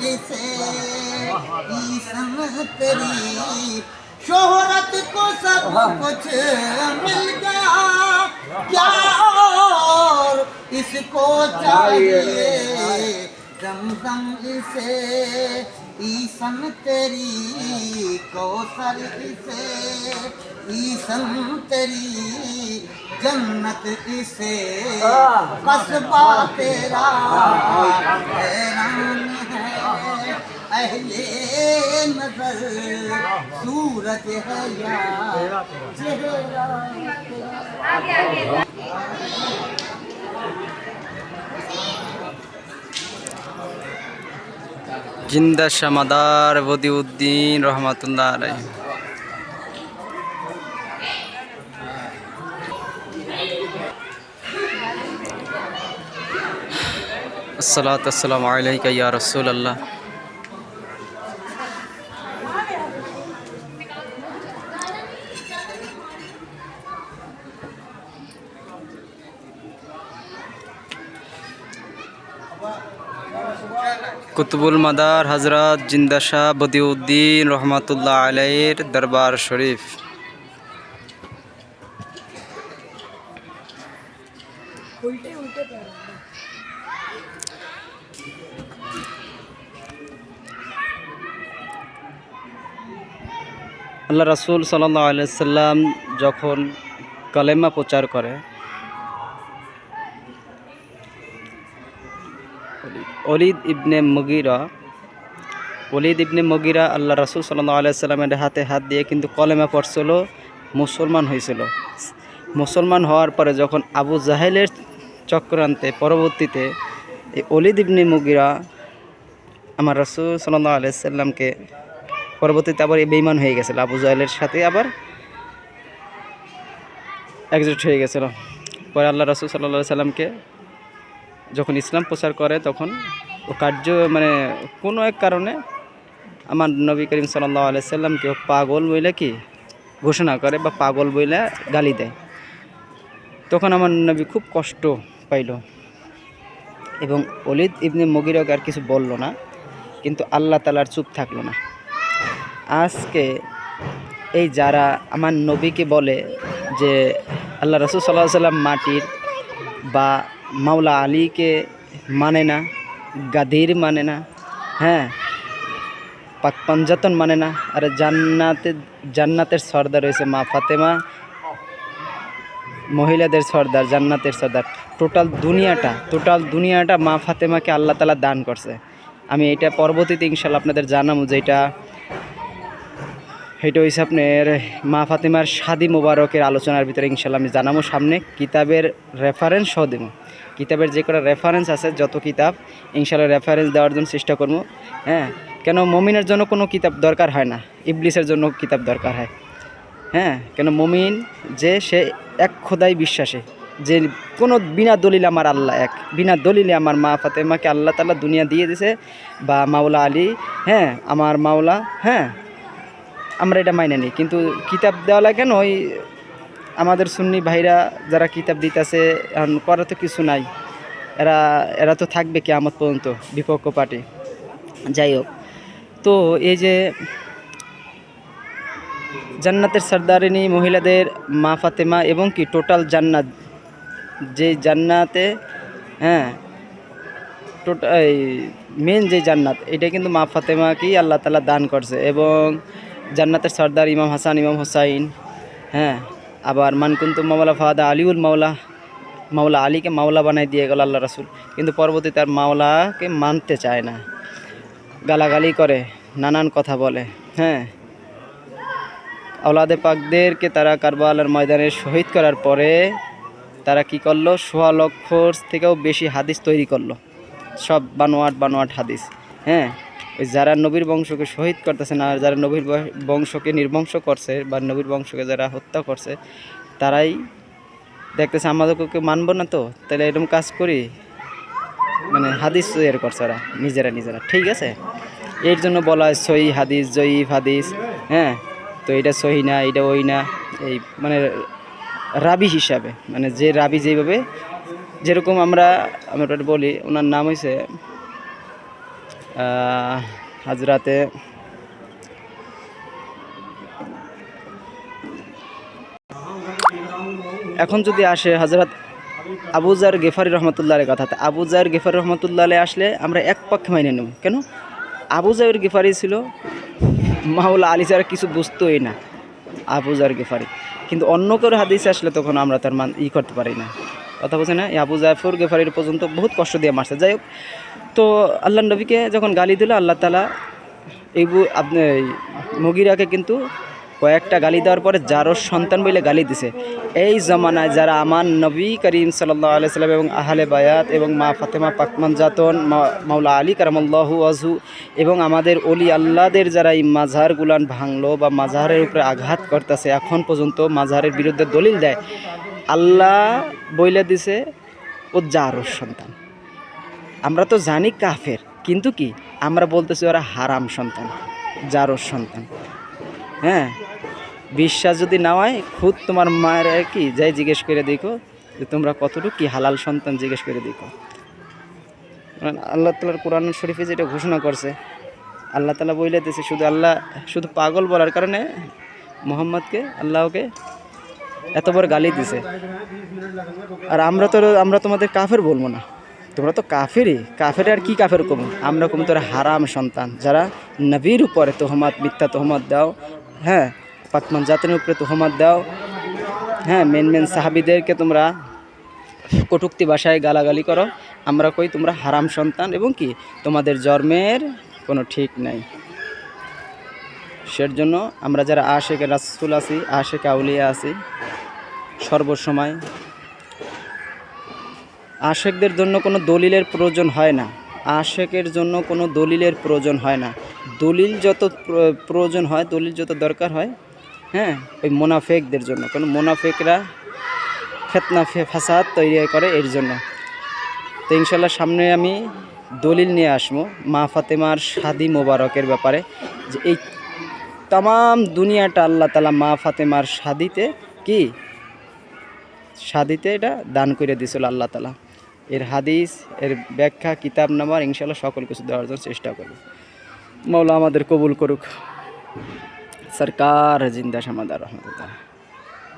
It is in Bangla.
اسے شہرت کو سب کچھ مل گیا کیا اور اس کو چاہیے؟ जमजम इसे ईसन तेरी कौसर इसे ईसन तेरी जन्नत इसे। कस्बा तेरा हैरान है अहले नज़र सूरज है या चेहरा জিন্দা শামাদার বদিউদ্দিন রহমাতুল্লাহ আলাই আসসালাতু আসসালামু আলাইকা ইয়া রাসূলুল্লাহ। কুতুবুল মাদার হজরত জিন্দা শাহ বদিউদ্দিন রহমাতুল্লাহ আলাইয়ের দরবার শরীফ। আল্লাহ রাসুল আলাইসাল্লাম যখন কালেমা প্রচার করে অলিদ ইবনে মুগিরা অলিদ ইবনে মুগিরা আল্লাহ রাসুল সাল্লাহ আলাইসাল্লামের হাতে হাত দিয়ে কিন্তু কলেমা পড়ছিল, মুসলমান হয়েছিল। মুসলমান হওয়ার পরে যখন আবু জাহেলের চক্রান্তে পরবর্তীতে এই অলিদ ইবনে মুগিরা আমার রাসুল সাল্লাহ আলাইসাল্লামকে পরবর্তীতে আবার এই বেইমান হয়ে গেছিল। আবু জাহেলের সাথে আবার একজোট হয়ে গেছিল। পরে আল্লাহ রাসুল সাল্লাহ সাল্লামকে যখন ইসলাম প্রচার করে, তখন ও কার্য মানে কোনো এক কারণে আমার নবী করিম সাল্লাহ আলাইসাল্লামকে ও পাগল বইলে কি ঘোষণা করে বা পাগল বইলে গালি দেয়। তখন আমার নবী খুব কষ্ট পাইল এবং অলিদ ইবনে মগিরক আর কিছু বলল না, কিন্তু আল্লাহ তালার চুপ থাকল না। আজকে এই যারা আমার নবীকে বলে যে আল্লাহ রসুল সাল্লাহ সাল্লাম মাটির বা মাওলা আলীকে মানে না গাদির মানে না হ্যাঁ পাক পাঞ্জাতন মানে না আর জান্নাতে জান্নাতের সর্দার রয়েছে মা ফাতেমা মহিলাদের সর্দার জান্নাতের সর্দার টোটাল দুনিয়াটা টোটাল দুনিয়াটা মা ফাতেমাকে আল্লাহ তালা দান করছে। আমি এটা পরবর্তীতে ইনশাল্লাহ আপনাদের জানাব যে এটা এটা হয়েছে আপনার মা ফাতেমার শাদি মোবারকের আলোচনার ভিতরে ইনশাল্লাহ আমি জানাব সামনে। কিতাবের রেফারেন্স সহ দেবো। কিতাবের যে কটা রেফারেন্স আছে, যত কিতাব ইনশাল্লাহ রেফারেন্স দেওয়ার জন্য চেষ্টা করব। হ্যাঁ কেন মমিনের জন্য কোনো কিতাব দরকার হয় না, ইবলিসের জন্য কিতাব দরকার হয়। হ্যাঁ কেন মমিন যে, সে এক খোদাই বিশ্বাসে, যে কোনো বিনা দলিলে আমার আল্লাহ এক, বিনা দলিলে আমার মা ফাতেমাকে আল্লাহ তাল্লাহ দুনিয়া দিয়ে দিছে, বা মাওলা আলী হ্যাঁ আমার মাওলা হ্যাঁ আমরা এটা মাইনে নিই। কিন্তু কিতাব দেওয়া কেন ওই আমাদের সুন্নি ভাইরা যারা কিতাব দিতেছে, এখন করা তো কিছু নাই। এরা এরা তো থাকবে কি আমত পর্যন্ত বিপক্ষ পার্টি। যাই হোক, তো এই যে জান্নাতের সর্দারিনী মহিলাদের মা ফাতেমা এবং কি টোটাল জান্নাত, যে জান্নাতে হ্যাঁ টোটাল মেন যে জান্নাত, এটা কিন্তু মা ফাতেমাকেই আল্লাহ তালা দান করছে এবং জান্নাতের সর্দার ইমাম হাসান, ইমাম হোসাইন হ্যাঁ আবার মানকুন্তু মাওলা ফাদা আলিউল মাওলা মাওলা আলীকে মাওলা বানাই দিয়ে গেল আল্লাহ রাসুল। কিন্তু পরবর্তী তার মাওলাকে মানতে চায় না। গালাগালি করে, নানান কথা বলে হ্যাঁ। আওলাদে পাকদেরকে তারা কারবালার ময়দানে শহীদ করার পরে তারা কি করল? সোয়া লক্ষর থেকেও বেশি হাদিস তৈরি করল। সব বানোয়াট বানোয়াট হাদিস হ্যাঁ। যারা নবীর বংশকে শহীদ করতেছে না যারা নবীর বংশকে নির্বংশ করছে বা নবীর বংশকে যারা হত্যা করছে, তারাই দেখতেছে, আমাদেরকে মানবো না তো? তাহলে এরকম কাজ করি? মানে হাদিস তৈরি করছে ওরা, নিজেরা নিজেরা। ঠিক আছে? এর জন্য বলা হয় সহি হাদিস, জয়ীফ হাদিস হ্যাঁ? তো এটা সহি না, এটা ওই না, এই মানে রাবি হিসাবে। মানে যে রাবি যেভাবে, যেরকম আমরা আমরা বলি, ওনার নাম হয়েছে হাজরাতে এখন যদি আসে হজরত আবুজার গেফারি রহমতুল্লাহের কথা আবুজার গেফারি রহমতুল্লাহ আসলে আমরা এক পক্ষে মাইনে নেব। কেন? আবুজার গেফারি ছিল, মাওলা আলী ছাড়া কিছু বুঝতোই না আবুজার গেফারি। কিন্তু অন্য কারও হাদিসে আসলে তখন আমরা তার মান ই করতে পারি না। কথা বলছে না? আবু জাফর গেফারির পর্যন্ত বহুত কষ্ট দিয়ে মারছে। যাই হোক তো আল্লাহ নবীকে যখন গালি দিল, আল্লাহ তালা এই আপনি মুগিরাকে কিন্তু কয়েকটা গালি দেওয়ার পরে যারও সন্তান বলে গালি দিছে। এই জমানায় যারা আমার নবী করিম সাল্লাহ আলাইসাল্লাম এবং আহলে বায়াত এবং মা ফাতেমা পাকমান জাতন মাওলা আলী কারামাল্লাহু আজহু এবং আমাদের অলি আল্লাহদের যারা এই মাঝার গুলান ভাঙলো বা মাঝারের উপরে আঘাত করতেছে, এখন পর্যন্ত মাঝারের বিরুদ্ধে দলিল দেয়। আল্লাহ বইলে দিছে, ও যারও সন্তান। আমরা তো জানি কাফের, কিন্তু কি? আমরা বলতেছি ওরা হারাম সন্তান জারোর সন্তান। হ্যাঁ? বিশ্বাস যদি না হয়, খুদ তোমার মায়ের কি? যাই জিজ্ঞেস করে দেখো যে তোমরা কতটুকু কি হালাল সন্তান জিজ্ঞেস করে দেখো। আল্লাহ তালার কোরআন শরীফে যেটা ঘোষণা করছে, আল্লাহ তালা বইলে দিয়েছে শুধু আল্লাহ, শুধু পাগল বলার কারণে মোহাম্মদকে, আল্লাহকে এত বড় গালি দিছে। আর আমরা তো, আমরা তোমাদের কাফের বলব না। তোমরা তো কাফেরই। কাফের আর কি কাফের কম? আমরা কম তোরা হারাম সন্তান। যারা নবীর উপরে তোহমাত, মিথ্যা তোহমাত দাও হ্যাঁ পাকমান জাতের উপরে তোহমাত দাও হ্যাঁ মেন মেন সাহাবিদেরকে তোমরা কটুক্তি ভাষায় গালাগালি করো। আমরা কই তোমরা হারাম সন্তান এবং কি তোমাদের জন্মের কোনো ঠিক নাই। সের জন্য আমরা যারা আশেকে রাসুল আছি আশেকে আউলিয়া আছি, সর্বসময় আশেকদের জন্য কোনো দলিলের প্রয়োজন হয় না। আশেকের জন্য কোনো দলিলের প্রয়োজন হয় না। দলিল যত প্রয়োজন হয়, দলিল যত দরকার হয় হ্যাঁ ওই মোনাফেকদের জন্য। কারণ মোনাফেকরা ফেতনা ফাসাদ তৈরি করে এর জন্য। তো ইনশাল্লাহ সামনে আমি দলিল নিয়ে আসব মা ফাতেমার শাদি মোবারকের ব্যাপারে। যে এই তাম দুনিয়াটা আল্লাহ তালা মা ফাতেমার শাদিতে কি? শাদিতে এটা দান করে দিছিল আল্লাহ তালা। এর হাদিস, এর ব্যাখ্যা, কিতাব নামার ইনশাল্লাহ সকল কিছু দেওয়ার জন্য চেষ্টা করব। মৌলা আমাদের কবুল করুক। সরকার জিন্দা সামাদার রহমতুল্লাহ।